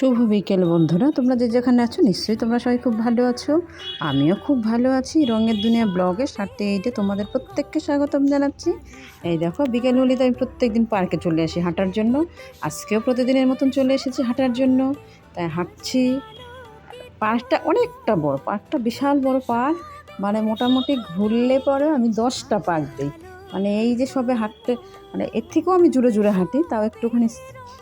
শুভ বিকেল, বন্ধুরা। তোমরা যে যেখানে আছো, নিশ্চয়ই তোমরা সবাই খুব ভালো আছো। আমিও খুব ভালো আছি। রঙের দুনিয়া ব্লগে সারতে এইটে তোমাদের প্রত্যেককে স্বাগতম জানাচ্ছি। এই দেখো, বিকেল হলে তো আমি প্রত্যেক দিন পার্কে চলে আসি হাঁটার জন্য। আজকেও প্রতিদিনের মতন চলে এসেছি হাঁটার জন্য। তাই হাঁটছি। পার্কটা অনেকটা বড়, পার্কটা বিশাল বড় পার্ক। মানে মোটামুটি ঘুরলে পরে আমি দশটা পার্ক দিই মানে এই যে সবে হাঁটতে মানে এর থেকেও আমি জুড়ে জুড়ে হাঁটি, তাও একটুখানি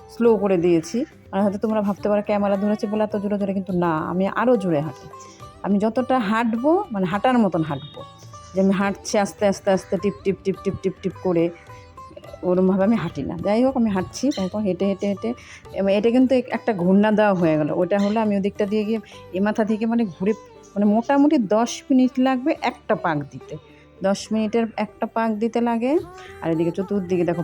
স্লো করে দিয়েছি। আর হয়তো তোমরা ভাবতে পারো ক্যামেরা ধরেছে বলে এত জোরে জোরে, কিন্তু না, আমি আরও জোরে হাঁটি। আমি যতটা হাঁটবো মানে হাঁটার মতন হাঁটবো। যে আমি হাঁটছি আস্তে আস্তে আস্তে, টিপ টিপ টিপ টিপ টিপ টিপ করে, ওরমভাবে আমি হাঁটি না। যাই হোক, আমি হাঁটছি, তারপর হেঁটে হেঁটে হেঁটে এটা কিন্তু এক- একটা ঘূর্ণা দেওয়া হয়ে গেল। ওটা হলো আমি ওদিকটা দিয়ে গিয়ে, এ মাথা থেকে মানে ঘুরে মানে মোটামুটি দশ মিনিট লাগবে একটা পাক দিতে। দশ মিনিটের একটা পাক দিতে লাগে। আর এদিকে চতুর্দিকে দেখো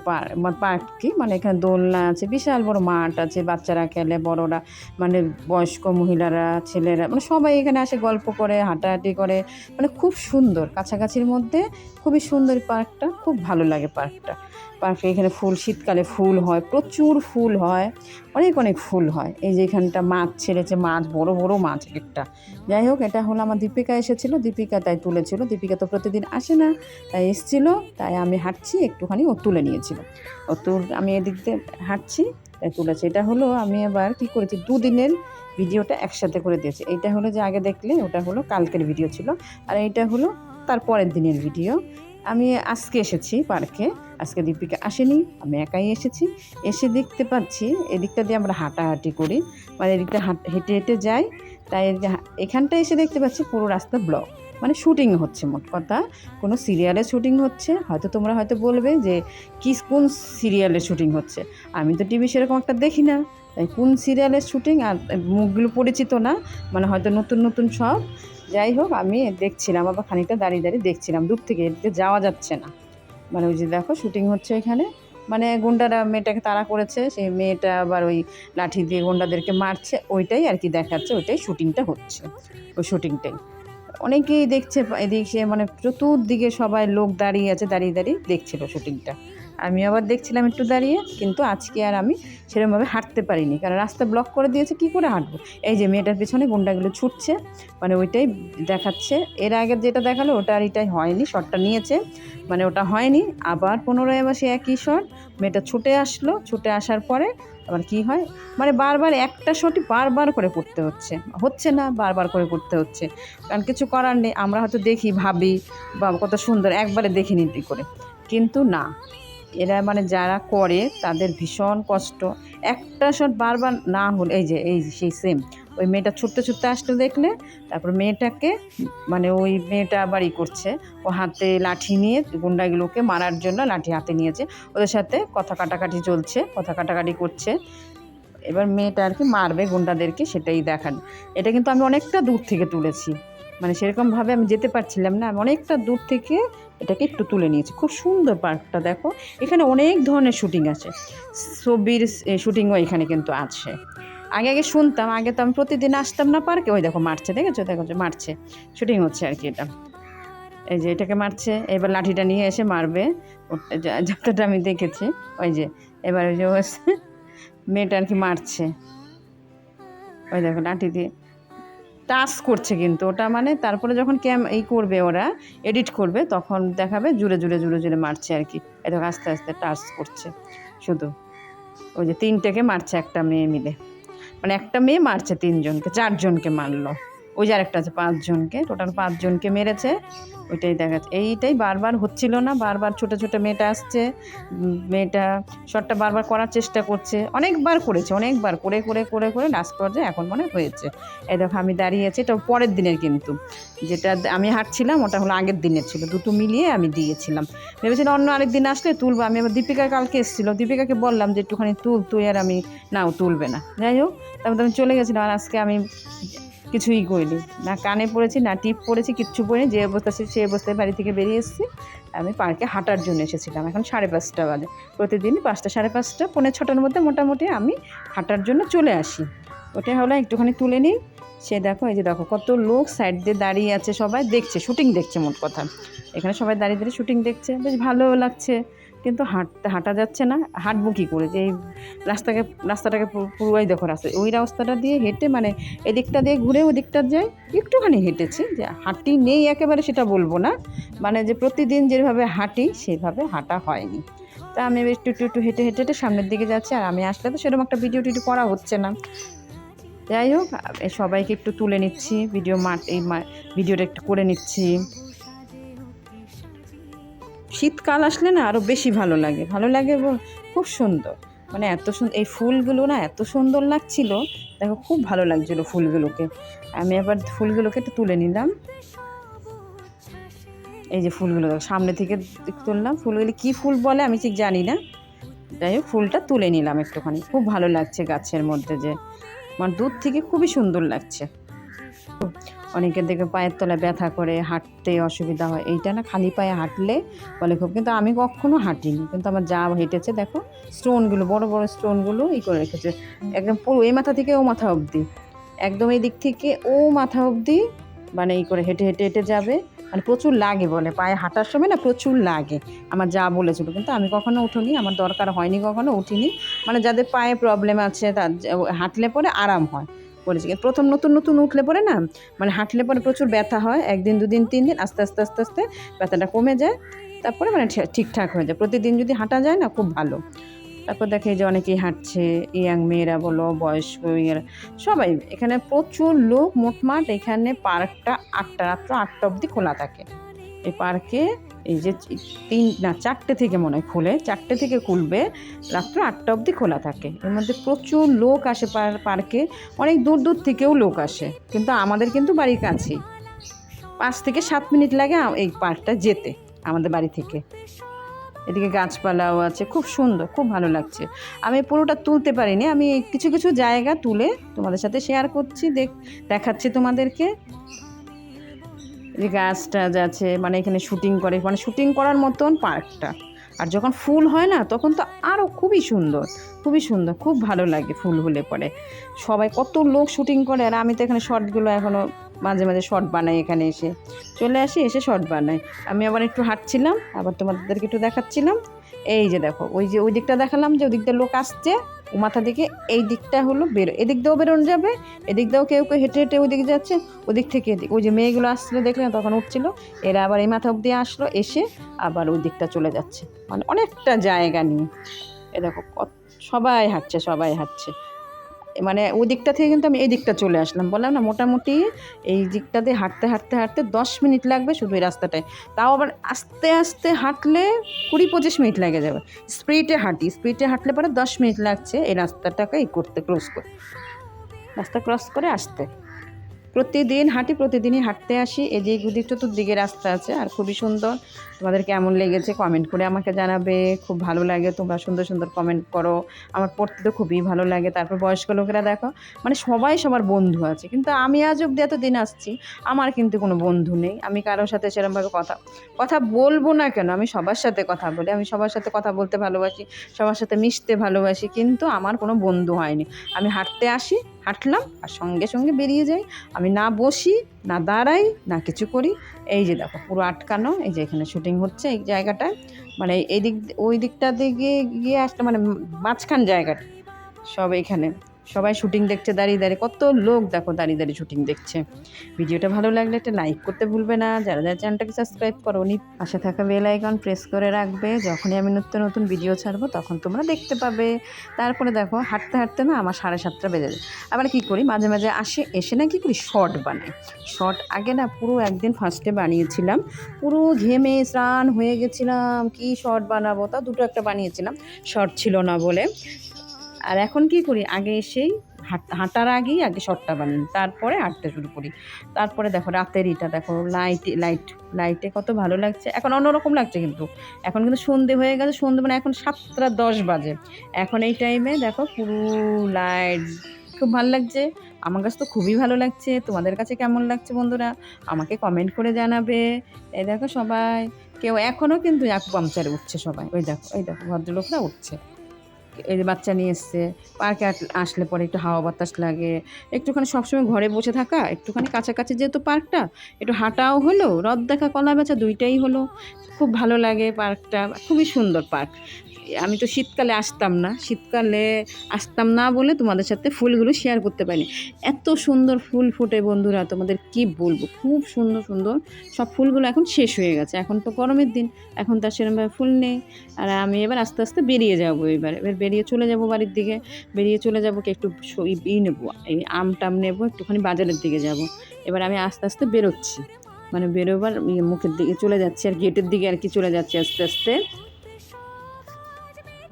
পার্ক কি? মানে এখানে দোলনা আছে, বিশাল বড় মাঠ আছে বাচ্চারা খেলে, বড়রা মানে বয়স্ক মহিলারা, ছেলেরা মানে সবাই এখানে আসে গল্প করে, হাঁটাহাঁটি করে মানে খুব সুন্দর, কাছাকাছির মধ্যে খুবই সুন্দর পার্কটা, খুব ভালো লাগে পার্কটা। পার্কে এখানে ফুল, শীতকালে ফুল হয়, প্রচুর ফুল হয়, অনেক অনেক ফুল হয়। এই যে এখানটা মাছ ছেড়েছে মাছ বড় বড় মাছ একটা। যাই হোক, এটা হলো আমার দীপিকা এসেছিল, দীপিকা তাই তুলেছিল। দীপিকা তো প্রতিদিন আসে না, তাই এসেছিল, তাই আমি হাঁটছি, একটুখানি ও তুলে নিয়েছিল। ও তুল, আমি এদিক দিয়ে হাঁটছি, তাই তুলেছে। এটা হলো আমি এবার কি করেছি, দুদিনের ভিডিওটা একসাথে করে দিয়েছি। এইটা হলো যে আগে দেখলে, ওটা হলো কালকের ভিডিও ছিল। আর এইটা হলো তার পরের দিনের ভিডিও। আমি আজকে এসেছি পার্কে। আজকে দীপিকা আসেনি, আমি একাই এসেছি। এসে দেখতে পাচ্ছি, এদিকটা দিয়ে আমরা হাঁটাহাঁটি করি। মানে এদিকটা হাঁট- হেঁটে যাই। তাই এখানটা এসে দেখতে পাচ্ছি পুরো রাস্তা ব্লক। মানে শুটিং হচ্ছে মোট কথা। কোনো সিরিয়ালে শুটিং হচ্ছে। হয়তো তোমরা হয়তো বলবে যে, কি, কোন সিরিয়ালে শুটিং হচ্ছে? আমি তো টিভি সেরকম একটা দেখি না। কোন সিরিয়ালের শুটিং আর মুখগুলো পরিচিত না মানে হয়তো নতুন নতুন সব। যাই হোক, আমি দেখছিলাম আবার খানিকটা দাঁড়িয়ে দাঁড়িয়ে দেখছিলাম দূর থেকে, এদিকে যাওয়া যাচ্ছে না। মানে ওই যে দেখো শুটিং হচ্ছে এখানে। মানে গুন্ডারা, মেয়েটাকে তাড়া করেছে, সেই মেয়েটা আবার ওই লাঠি দিয়ে গুন্ডাদেরকে মারছে, ওইটাই আর কি দেখাচ্ছে, ওইটাই শুটিংটা হচ্ছে, ওই শুটিংটাই অনেকেই দেখছে, এদিকে মানে চতুর্দিকে সবাই লোক দাঁড়িয়ে আছে, দাঁড়িয়ে দাঁড়িয়ে দেখছিল শুটিংটা আমি আবার দেখছিলাম একটু দাঁড়িয়ে, কিন্তু আজকে আর আমি সেরকমভাবে হাঁটতে পারিনি। কারণ রাস্তা ব্লক করে দিয়েছে, কি করে হাঁটবো? এই যে মেয়েটার পিছনে গুন্ডাগুলো ছুটছে মানে ওইটাই দেখাচ্ছে। এর আগে যেটা দেখাল, ওটা আর এটাই হয়নি শটটা নিয়েছে মানে ওটা হয়নি। আবার পুনরায় আবার সে একই শট মেয়েটা ছুটে আসলো। ছুটে আসার পরে আবার কি হয়? মানে বারবার একটা শটই বারবার করে করতে হচ্ছে। হচ্ছে না, বারবার করে করতে হচ্ছে। কারণ কিছু করার নেই, আমরা হয়তো দেখি, ভাবি বা কত সুন্দর, একবারে দেখি নিতে করে। কিন্তু না এরা মানে যারা করে তাদের ভীষণ কষ্ট। একটা শট বারবার না হলে, এই যে, এই সেই সেম ওই মেয়েটা ছুটতে ছুটতে আসতে দেখলে, তারপর মেয়েটাকে মানে ওই মেয়েটা আবার ই করছে। ও হাতে লাঠি নিয়ে গুন্ডাগুলোকে মারার জন্য লাঠি হাতে নিয়েছে। ওদের সাথে কথা কাটাকাটি চলছে, কথা কাটাকাটি করছে। এবার মেয়েটা আর কি মারবে, গুন্ডাদেরকে সেটাই দেখান। এটা কিন্তু আমি অনেকটা দূর থেকে তুলেছি। মানে সেরকমভাবে আমি যেতে পারছিলাম না অনেকটা দূর থেকে এটাকে একটু তুলে নিয়েছি। খুব সুন্দর পার্কটা দেখো। এখানে অনেক ধরনের শুটিং আছে। ছবির শুটিংও এখানে কিন্তু আছে। আগে আগে শুনতাম, আগে তো আমি প্রতিদিন আসতাম না পার্কে। ওই দেখো মারছে, দেখেছ? দেখো মারছে। শুটিং হচ্ছে আর কি এটা। এই যে এটাকে মারছে, এবার লাঠিটা নিয়ে এসে মারবে। যতটা আমি দেখেছি, ওই যে এবার ওই যে মেয়েটা আর কি মারছে। ওই দেখো লাঠি দিয়ে টাচ করছে কিন্তু, ওটা মানে তারপরে যখন ক্যাম এই করবে ওরা এডিট করবে, তখন দেখাবে জুড়ে জুড়ে জুড়ে জুড়ে মারছে আর কি। এত আস্তে আস্তে টাচ করছে, শুধু। ওই যে তিনটেকে মারছে একটা মেয়ে মিলে। মানে একটা মেয়ে মারছে তিনজনকে, চারজনকে মারলো। ওই যে আরেকটা আছে, পাঁচজনকে টোটাল পাঁচজনকে মেরেছে। ওইটাই দেখাচ্ছে। এইটাই বারবার হচ্ছিল না, বারবার ছোটো ছোটো মেয়েটা আসছে মেয়েটা শটটা বারবার করার চেষ্টা করছে, অনেকবার করেছে, অনেকবার করে করে করে করে লাস্ট পর্যায়ে এখন মনে হয়েছে। এই দেখো, আমি দাঁড়িয়ে আছি এটা পরের দিনের কিন্তু। যেটা আমি হাঁটছিলাম, ওটা হলো আগের দিনের ছিল, দুটো মিলিয়ে আমি দিয়েছিলাম। ভেবেছিলাম অন্য আরেক দিন আসলে তুলবো, আমি আবার দীপিকা কালকে এসেছিল, দীপিকাকে বললাম যে একটুখানি তুল, তুই আর আমি নাও তুলবে না। যাই হোক, তারপর আমি চলে গেছিলাম, আর আজকে আমি কিছুই করিনি। না কানে পড়েছি, না টিপ পড়েছি, কিচ্ছু পড়িনি। যে অবস্থা সেই অবস্থায় বাড়ি থেকে বেরিয়ে এসেছি। আমি পার্কে হাঁটার জন্য এসেছিলাম। এখন সাড়ে পাঁচটা বাজে। প্রতিদিন পাঁচটা, সাড়ে পাঁচটা, পৌনে ছটার মধ্যে মোটামুটি আমি হাঁটার জন্য চলে আসি। ওটা হলো একটুখানি তুলে নিই। সে দেখো, এই যে দেখো, কত লোক সাইড দিয়ে দাঁড়িয়ে আছে সবাই। দেখছে শুটিং দেখছে মোট কথা। এখানে সবাই দাঁড়িয়ে দাঁড়িয়ে শুটিং দেখছে। বেশ ভালোও লাগছে। কিন্তু হাঁটতে হাঁটা যাচ্ছে না, হাঁটবো কী করে? যে এই রাস্তাকে, রাস্তাটাকে পু- পুরোই দেখো রাস্তা। ওই রাস্তাটা দিয়ে হেঁটে মানে এদিকটা দিয়ে ঘুরে ওদিকটা যাই একটুখানি হেঁটেছি, যে হাঁটি নেই একেবারে সেটা বলব না। মানে যে প্রতিদিন যেভাবে হাঁটি সেভাবে হাঁটা হয়নি। তা আমি একটু একটু একটু হেঁটে হেঁটে হেঁটে সামনের দিকে যাচ্ছি, আর আমি আসলে তো সেরকম একটা ভিডিও টিডিও করা হচ্ছে না। যাই হোক সবাইকে একটু তুলে নিচ্ছি, ভিডিও মাঠ এই ভিডিওটা একটু করে নিচ্ছি। শীতকাল আসলে না আরও বেশি ভালো লাগে। ভালো লাগে বল খুব সুন্দর। মানে এত সুন্দর এই ফুলগুলো না এত সুন্দর লাগছিল, দেখো খুব ভালো লাগছিল ফুলগুলোকে। আমি আবার ফুলগুলোকে একটু তুলে নিলাম। এই যে ফুলগুলো সামনে থেকে তুললাম। ফুলগুলি কি ফুল বলে আমি ঠিক জানি না। যাই হোক, ফুলটা তুলে নিলাম একটুখানি। খুব ভালো লাগছে গাছের মধ্যে যে। আমার দূর থেকে খুবই সুন্দর লাগছে। অনেকের দেখে পায়ের তলায় ব্যথা করে, হাঁটতে অসুবিধা হয়। এইটা না খালি পায়ে হাঁটলে বলে খুব। কিন্তু আমি কখনো হাঁটিনি। কিন্তু আমার যা হেঁটেছে, দেখো, স্টোনগুলো, বড় বড় স্টোনগুলো ই করে রেখেছে। একদম পুরো এই মাথা থেকে ও মাথা অবধি। একদম এই দিক থেকে ও মাথা অবধি মানে ই করে হেঁটে হেঁটে হেঁটে যাবে। মানে প্রচুর লাগে বলে। পায়ে হাঁটার সময় না প্রচুর লাগে। আমার যা বলেছিল। কিন্তু আমি কখনো উঠিনি। আমার দরকার হয়নি কখনো, উঠিনি। মানে যাদের পায়ে প্রবলেম আছে, তার হাঁটলে পরে আরাম হয়। কিন্তু প্রথম নতুন নতুন উঠলে পরে না মানে হাঁটলে পরে প্রচুর ব্যথা হয়, একদিন, দুদিন, তিন দিন, আস্তে আস্তে আস্তে আস্তে ব্যথাটা কমে যায়, তারপরে মানে ঠিকঠাক হয়ে যায়। প্রতিদিন যদি হাঁটা যায় না, খুব ভালো। তারপর দেখে যে অনেকেই হাঁটছে, ইয়াং মেয়েরা বলো, বয়স্ক ইয়েরা সবাই এখানে প্রচুর লোক মোটমাট এখানে পার্কটা আটটা, রাত্র আটটা অবধি খোলা থাকে। এই পার্কে এই যে তিন, না, চারটে থেকে মনে হয় খুলে, চারটে থেকে খুলবে, রাত্র আটটা অবধি খোলা থাকে। এর মধ্যে প্রচুর লোক আসে পার- পার্কে, অনেক দূর দূর থেকেও লোক আসে, কিন্তু আমাদের কিন্তু বাড়ির কাছেই। পাঁচ থেকে সাত মিনিট লাগে এই পার্কটা যেতে, আমাদের বাড়ি থেকে। এদিকে গাছপালাও আছে, খুব সুন্দর, খুব ভালো লাগছে। আমি পুরোটা তুলতে পারিনি, আমি কিছু কিছু জায়গা তুলে তোমাদের সাথে শেয়ার করছি, দেখ দেখাচ্ছি তোমাদেরকে। যে গাছ টাছ আছে মানে এখানে শুটিং করে মানে শুটিং করার মতন পার্কটা। আর যখন ফুল হয় না, তখন তো আরও খুবই সুন্দর খুবই সুন্দর, খুব ভালো লাগে ফুল হলে পরে। সবাই কত লোক শুটিং করে, আর আমি তো এখানে শর্টগুলো এখনও মাঝে মাঝে শর্ট বানাই এখানে এসে। চলে আসি, এসে শর্ট বানাই। আমি আবার একটু হাঁটছিলাম, আবার তোমাদেরকে একটু দেখাচ্ছিলাম। এই যে দেখো, ওই যে ওই দিকটা দেখালাম যে ওই দিকটা লোক আসছে মাথা দিকে এই দিকটা হলো বেরো, এদিক দিয়েও বেরোনো যাবে, এদিক দিয়েও কেউ কেউ হেঁটে হেঁটে ওদিকে যাচ্ছে, ওদিক থেকে এদিক, ওই যে মেয়েগুলো আসছিল দেখলে তখন উঠছিল, এরা আবার এই মাথা অব্দি আসলো, এসে আবার ওই দিকটা চলে যাচ্ছে মানে অনেকটা জায়গা নিয়ে। এ দেখো সবাই হাঁটছে সবাই হাঁটছে। মানে ওই দিকটা থেকে কিন্তু আমি এই দিকটা চলে আসলাম। বললাম না, মোটামুটি এই দিকটাতে হাঁটতে হাঁটতে হাঁটতে দশ মিনিট লাগবে শুধু এই রাস্তাটায়। তাও আবার আস্তে আস্তে হাঁটলে কুড়ি, পঁচিশ মিনিট লেগে যাবে। স্পিডে হাঁটি, স্পিডে হাঁটলে পরে দশ মিনিট লাগছে এই রাস্তাটাকে এই করতে, ক্রস করে রাস্তা ক্রস করে আসতে। প্রতিদিন, হাঁটি প্রতিদিনই হাঁটতে আসি। এদিক ওদিক চতুর্দিকে রাস্তা আছে আর খুবই সুন্দর। তোমাদের কেমন লেগেছে কমেন্ট করে আমাকে জানাবে। খুব ভালো লাগে, তোমরা সুন্দর সুন্দর কমেন্ট করো। আমার পড়তে তো খুবই ভালো লাগে। তারপর বয়স্ক লোকেরা দেখো মানে সবাই সবার বন্ধু আছে। কিন্তু আমি আজ অব্দি এত দিন আসছি, আমার কিন্তু কোনো বন্ধু নেই। আমি কারোর সাথে সেরকমভাবে কথা কথা বলব না কেন? আমি সবার সাথে কথা বলি। আমি সবার সাথে কথা বলতে ভালোবাসি, সবার সাথে মিশতে ভালোবাসি। কিন্তু আমার কোনো বন্ধু হয়নি। আমি হাঁটতে আসি, হাঁটলাম আর সঙ্গে সঙ্গে বেরিয়ে যাই। আমি না বসি, না দাঁড়াই, না কিছু করি। এই যে দেখো, পুরো আটকানো, এই যে এখানে শুটিং হচ্ছে এই জায়গাটায়। মানে এই দিক, ওই দিকটা দিকে গিয়ে আসলে মানে মাঝখান জায়গাটা, সব এখানে। সবাই শুটিং দেখছে, দাঁড়িয়ে দাঁড়িয়ে। কত লোক দেখো দাঁড়িয়ে দাঁড়িয়ে শুটিং দেখছে। ভিডিওটা ভালো লাগলে একটা লাইক করতে ভুলবে না। যারা যারা চ্যানেলটাকে সাবস্ক্রাইব করো নি পাশে থাকা বেল আইকন প্রেস করে রাখবে। যখনই আমি নতুন নতুন ভিডিও ছাড়বো, তখন তোমরা দেখতে পাবে। তারপরে দেখো, হাঁটতে হাঁটতে না আমার সাড়ে সাতটা বেজে যায়। আবার কী করি, মাঝে মাঝে আসে, এসে না কী করি শর্ট বানাই। শর্ট আগে না পুরো একদিন ফার্স্টে বানিয়েছিলাম। পুরো ঘেমে স্নান হয়ে গেছিলাম। কি শর্ট বানাবো? তা দুটো একটা বানিয়েছিলাম। শর্ট ছিল না বলে। আর এখন কি করি? আগে এসেই হাঁট- হাঁটার আগেই আগে শর্টটা বানিয়ে তারপরে হাঁটতে শুরু করি। তারপরে দেখো রাতের ইটা দেখো লাইট লাইট, লাইটে কত ভালো লাগছে। এখন অন্যরকম লাগছে কিন্তু। এখন কিন্তু সন্ধে হয়ে গেছে। সন্ধে মানে এখন সাতটা দশ বাজে। এখন এই টাইমে দেখো পুরো লাইট খুব ভালো লাগছে। আমার কাছে তো খুবই ভালো লাগছে। তোমাদের কাছে কেমন লাগছে বন্ধুরা? আমাকে কমেন্ট করে জানাবে। এই দেখো সবাই। কেউ এখনও কিন্তু এক পাম্পচারে উঠছে সবাই। ওই দেখো ওই দেখো ভদ্রলোকরা উঠছে। যে বাচ্চা নিয়ে এসছে, পার্কে আসলে পরে একটু হাওয়া বাতাস লাগে, একটুখানি সবসময় ঘরে বসে থাকা, একটুখানি কাছাকাছি যেহেতু পার্কটা, একটু হাঁটাও হলো রদ দেখা, কলা বেচা দুইটাই হলো, খুব ভালো লাগে পার্কটা, খুবই সুন্দর পার্ক। আমি তো শীতকালে আসতাম না, শীতকালে আসতাম না বলে তোমাদের সাথে ফুলগুলো শেয়ার করতে পারিনি। এত সুন্দর ফুল ফুটে বন্ধুরা, তোমাদের কি বলব? খুব সুন্দর সুন্দর। সব ফুলগুলো এখন শেষ হয়ে গেছে, এখন তো গরমের দিন, এখন তো আর সেরকমভাবে ফুল নেই। আর আমি এবার আস্তে আস্তে বেরিয়ে যাব এবার এবার বেরিয়ে চলে যাব বাড়ির দিকে। বেরিয়ে চলে যাব কি একটু ই নেব, এই আম টাম নেব, একটুখানি বাজারের দিকে যাব। এবার আমি আস্তে আস্তে বেরোচ্ছি। মানে বেরোবার ইয়ে মুখের দিকে চলে যাচ্ছি আর গেটের দিকে আর কি চলে যাচ্ছি আস্তে আস্তে।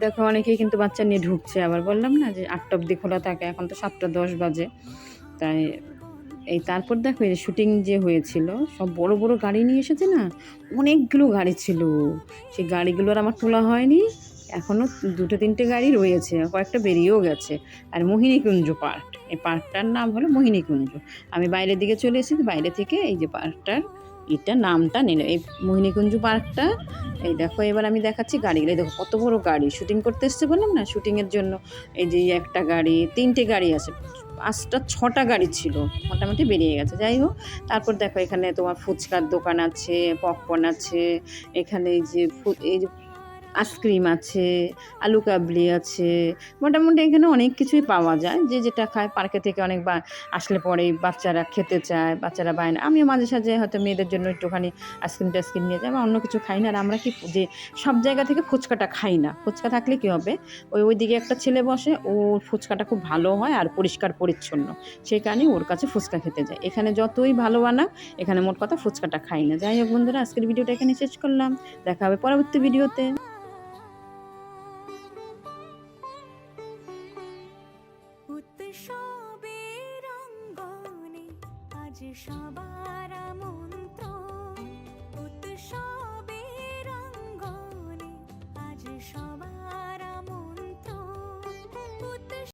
দেখো অনেকেই কিন্তু বাচ্চা নিয়ে ঢুকছে, আবার বললাম না যে আটটা অব্দি খোলা থাকে, এখন তো সাতটা দশ বাজে। তাই এই তারপর দেখো এই শুটিং যে হয়েছিল, সব বড় বড় গাড়ি নিয়ে এসেছে না? অনেকগুলো গাড়ি ছিল। সেই গাড়িগুলোর আমার তোলা হয়নি। এখনও দুটো তিনটে গাড়ি রয়েছে, কয়েকটা বেরিয়েও গেছে। আর মোহিনীকুঞ্জ পার্ক, এই পার্কটার নাম হলো মোহিনীকুঞ্জ। আমি বাইরের দিকে চলে এসেছি, বাইরে থেকে এই যে পার্কটার এটা নামটা নিল এই মোহিনীকুঞ্জ পার্কটা, এই দেখো, এবার আমি দেখাচ্ছি গাড়িগুলো। দেখো, কত বড় গাড়ি। শুটিং করতে এসছে বললাম না শুটিংয়ের জন্য। এই যে একটা গাড়ি, তিনটে গাড়ি আছে। পাঁচটা, ছটা গাড়ি ছিল, মোটামুটি বেরিয়ে গেছে। যাই হোক, তারপর দেখো, এখানে তোমার ফুচকার দোকান আছে পপকর্ন আছে, এখানে এই যে এই যে আইসক্রিম আছে, আলু কাবলি আছে, মোটামুটি এখানে অনেক কিছুই পাওয়া যায়। যে যেটা খায় পার্কে থেকে অনেক বা আসলে পরে বাচ্চারা খেতে চায়, বাচ্চারা বায় না। আমিও মাঝে সাঝে হয়তো মেয়েদের জন্য একটুখানি আইসক্রিম টাইসক্রিম নিয়ে যাই বা অন্য কিছু খাই না। আর আমরা কি যে সব জায়গা থেকে ফুচকাটা খাই না। ফুচকা থাকলে কী হবে? ওই ওইদিকে একটা ছেলে বসে, ওর ফুচকাটা খুব ভালো হয় আর পরিষ্কার পরিচ্ছন্ন। সেই কারণে ওর কাছে ফুচকা খেতে যায় এখানে যতই ভালো বানাক, এখানে মোট কথা ফুচকাটা খাই না। যাই হোক বন্ধুরা, আজকের ভিডিওটা এখানে শেষ করলাম। দেখা হবে পরবর্তী ভিডিওতে।